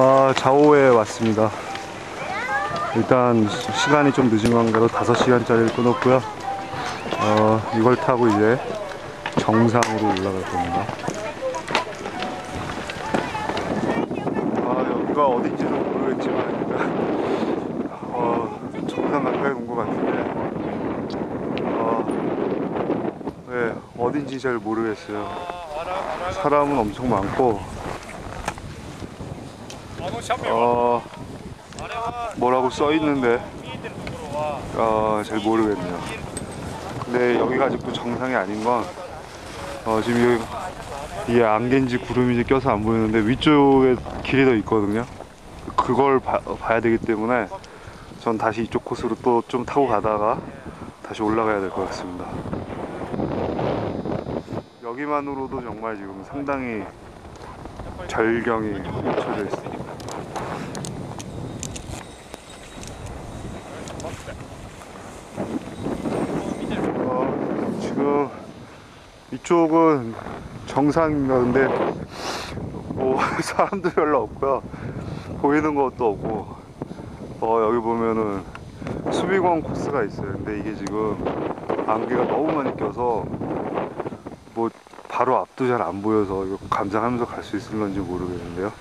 아, 자오에 왔습니다. 일단 시- 시간이 좀 늦은 관계로 5시간짜리를 끊었고요. 어, 이걸 타고 이제 정상으로 올라갈 겁니다. 아, 여기가 어딘지는 모르겠지만 일단 어, 정상 가까이 온 것 같은데 어, 네, 어딘지 잘 모르겠어요. 사람은 엄청 많고 어, 뭐라고 써 있는데 어, 잘 모르겠네요. 근데 여기가 아직도 정상이 아닌 건 어, 지금 여기 이게 안개인지 구름인지 껴서 안 보이는데 위쪽에 길이 더 있거든요. 그걸 봐, 봐야 되기 때문에 전 다시 이쪽 코스로 또 좀 타고 가다가 다시 올라가야 될 것 같습니다. 여기만으로도 정말 지금 상당히 절경이 펼쳐져 있습니다. 어, 이쪽은 정상인가 근데 뭐 사람도 별로 없고요. 보이는 것도 없고. 어 여기 보면은 수비공 코스가 있어요. 근데 이게 지금 안개가 너무 많이 껴서 뭐 바로 앞도 잘 안 보여서 이거 감상하면서 갈 수 있을런지 모르겠는데요.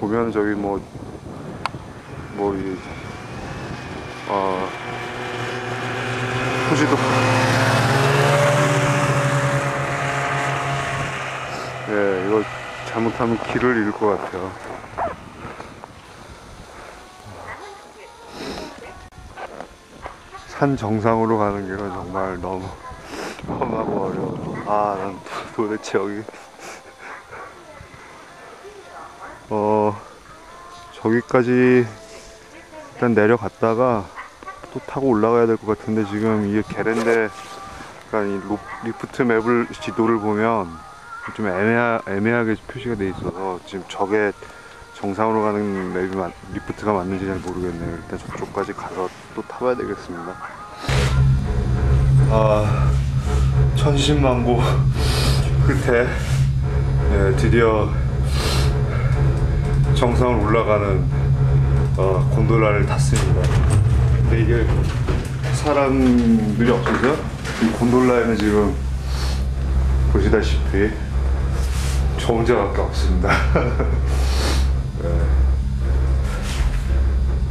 보면 저기 뭐 뭐이 어 토지도 예, 이거 잘못하면 길을 잃을 것 같아요. 산 정상으로 가는 길은 정말 너무 험하고 어려워요. 아, 난 도- 도대체 여기, 어, 저기까지 일단 내려갔다가 또 타고 올라가야 될 것 같은데 지금 이게 게렌데, 그러니까 리프트 맵을, 지도를 보면 좀 애매하, 애매하게 표시가 돼 있어서 지금 저게 정상으로 가는 맵이 맞, 리프트가 맞는지 잘 모르겠네요. 일단 저쪽까지 가서 또 타봐야 되겠습니다. 아, 천신만고 끝에 예, 드디어 정상을 올라가는 어, 곤돌라를 탔습니다. 근데 이게 사람들이 없어서 이 곤돌라에는 지금 보시다시피 저 혼자밖에 없습니다. 네.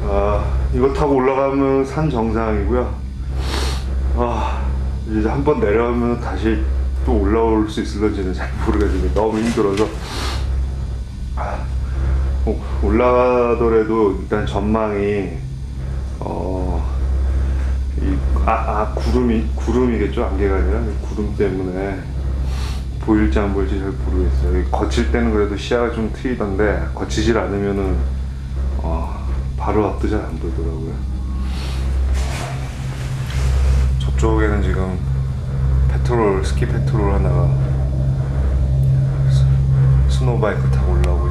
아, 이거 타고 올라가면 산 정상이고요. 아, 이제 한 번 내려가면 다시 또 올라올 수 있을런지는 잘 모르겠는데 너무 힘들어서 아, 어, 올라가더라도 일단 전망이 어, 이, 아, 아, 구름이, 구름이겠죠? 안개가 아니라 구름 때문에 보일지 안 보일지 잘 모르겠어요. 거칠 때는 그래도 시야가 좀 트이던데 거치질 않으면은 어, 바로 앞도 잘 안 보이더라고요. 저쪽에는 지금 페트롤 스키 페트롤 하나가 스- 스노바이크 타고 올라오고